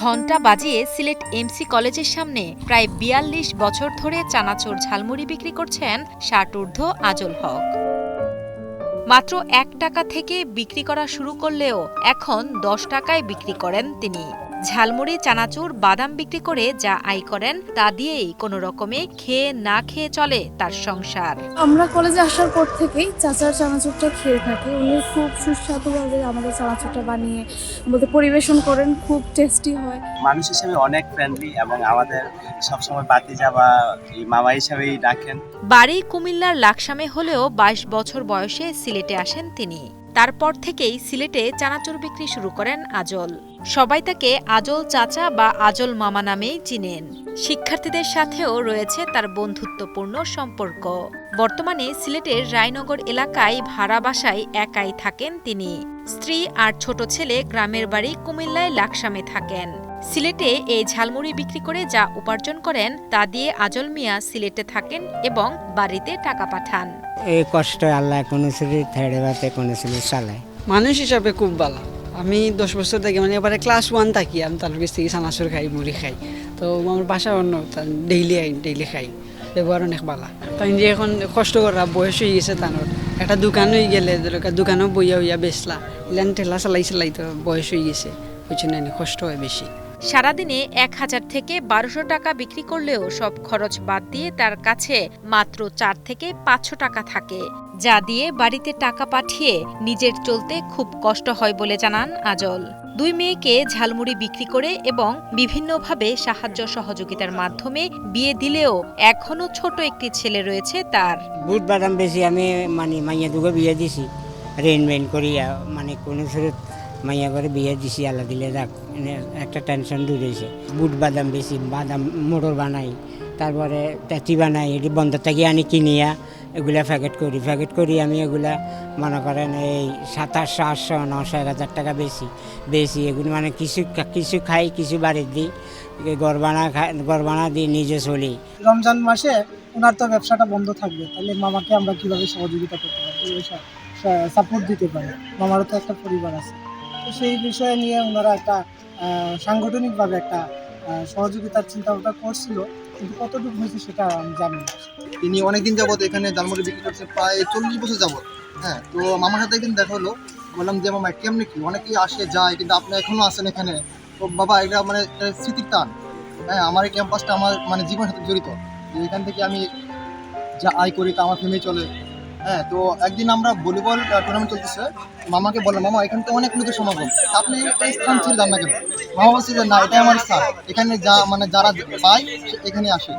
ঘণ্টা বাজিয়ে সিলেট এমসি কলেজের সামনে প্রায় বিয়াল্লিশ বছর ধরে চানাচোর ঝালমুড়ি বিক্রি করছেন ষাটঊর্ধ্ব আজল হক। মাত্র এক টাকা থেকে বিক্রি করা শুরু করলেও এখন দশ টাকায় বিক্রি করেন তিনি। ঝালমুড়ি চানাচুর বাদাম বিক্রি করে যা আয় করেন তা দিয়েই কোনো রকমে খেয়ে না খেয়ে চলে তার সংসার। আমরা কলেজে আসার পর থেকেই চাচার চানাচুরটা খেয়ে থাকি। উনি খুব সুস্বাদুভাবে আমাদের চানাচুরটা বানিয়ে বলতে পরিবেশন করেন খুব টেস্টি হয়। মানুষ হিসেবে অনেক ফ্রেন্ডলি এবং আমাদের সবসময় বাতিজা বা এই মামা হিসাবেই ডাকেন। বাড়ি কুমিল্লার লাকসামে হলেও ২২ বছর বয়সে সিলেটে আসেন তিনি। তারপর থেকেই সিলেটে চানাচুর বিক্রি শুরু করেন আজল। সবাই তাকে আজল চাচা বা আজল মামা নামেই চিনেন। শিক্ষার্থীদের সাথেও রয়েছে তার বন্ধুত্বপূর্ণ সম্পর্ক। বর্তমানে সিলেটের রায়নগর এলাকায় ভাড়া বাসায় একাই থাকেন তিনি। স্ত্রী আর ছোট ছেলে গ্রামের বাড়ি কুমিল্লায় লাকসামে থাকেন। সিলেটে এই ঝালমুড়ি বিক্রি করে যা উপার্জন করেন তা দিয়ে আজল মিয়া সিলেটে থাকেন এবং বাড়িতে টাকা পাঠান। এই কষ্ট আল্লাহ কোনো ছেলে থেড়ে বাতে কোনো ছেলে চালায়। মানুষ হিসাবে খুব ভালো আমি দশ বছর থেকে মানে এবারে ক্লাস ওয়ান থাকি, আমি তার কাছ থেকে সানাসুর খাই, মুড়ি খাই। তো আমার বাসা অন্য ডেইলি আই ডেইলি খাই, ব্যবহার অনেক বালা। তাই যে এখন কষ্ট করা, বয়স হয়ে গেছে তানোর। একটা দোকান গেলে দোকানও বইয়া হইয়া বেচলা, ইলান ঠেলা চালাই চালাই তো বয়স হয়ে গেছে বুঝছেন কষ্ট হয় বেশি। সারাদিনে এক হাজার থেকে বারোশো টাকা বিক্রি করলেও সব খরচ বাদ দিয়ে তার কাছে মাত্র চার থেকে পাঁচশো টাকা থাকে। যা দিয়ে বাড়িতে টাকা পাঠিয়ে নিজের চলতে খুব কষ্ট হয় বলে জানান আজল। দুই মেয়েকে ঝালমুড়ি বিক্রি করে এবং বিভিন্নভাবে সাহায্য সহযোগিতার মাধ্যমে বিয়ে দিলেও এখনও ছোট একটি ছেলে রয়েছে তার। বুট বাদাম বেশি আমি মানে মাইয়া দুগো বিয়ে দিছি রেন মেন করিয়া মানে কোনো মাইয়া করে বিয়ে দিছি, আল্লাহ দিলে যাক। এনে একটা টেনশন দূর হয়েছে। বুট বাদাম বেশি, বাদাম, মোটর বানাই, তারপরে তেঁতি বানাই, এটি বন্ধ থেকে আনি কিনিয়া এগুলা প্যাকেট করি। প্যাকেট করি আমি এগুলা, মনে করেন এই সাতাশশো আটশো নশো এক হাজার টাকা বেশি। বেশি এগুলো মানে কিছু কিছু খাই, কিছু বাড়ির দিই গরবানা খাই গরবানা দিই নিজে চলি। রমজান মাসে ওনার তো ব্যবসাটা বন্ধ থাকবে, তাহলে মামাকে আমরা কীভাবে সহযোগিতা করতে পারি? সাপোর্ট দিতে পারি। মামারও তো একটা পরিবার আছে। তো সেই বিষয়ে নিয়ে ওনারা একটা সাংগঠনিকভাবে একটা সহযোগিতার চিন্তা ভাবনা করছিল। কিন্তু কতটুকু হয়েছে সেটা আমি জানি না। তিনি অনেকদিন যাবত এখানে জালমুড়ি বিক্রি করছে, প্রায় চল্লিশ বছর যাবত হ্যাঁ তো মামার সাথে একদিন দেখা হলো। বললাম যে, মামা, কেমনি কি? অনেকেই আসে, যায়, কিন্তু আপনি এখনও আসেন এখানে। তো বাবা, এটা মানে স্মৃতির টান। হ্যাঁ আমার এই ক্যাম্পাসটা আমার মানে জীবনের সাথে জড়িত। এখান থেকে আমি যা আয় করি তা আমার ফ্যামিলি চলে। হ্যাঁ তো একদিন আমরা ভলিবল টুর্নামেন্ট চলতেছে। মামাকে বললাম, মামা, এখানে তো অনেক লোকের সমাগম। আপনি এই স্থান ছেড়ে না কেন? মামা বলছে যে, না, এটাই আমার স্থান। এখানে যা মানে যারা পায় এখানে আসে।